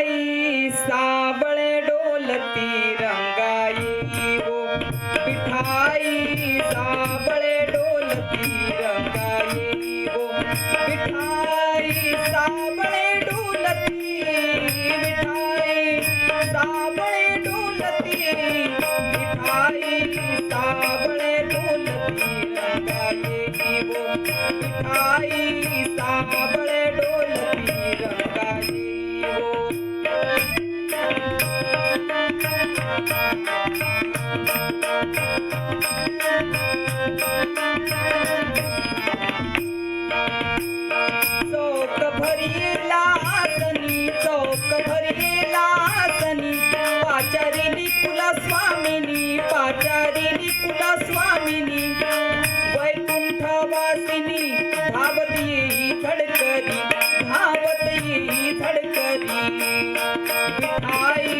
रंगाई साबळे डोलती रंगाई वो। मिठाई साबळे डोलती रंगाई वो। मिठाई साबळे डोलती मिठाई साबळे डोलती मिठाई साबळे डोलती रंगाई वो। मिठाई साबळे धावत येई धडकरी धावत येई धडकरी. विठाई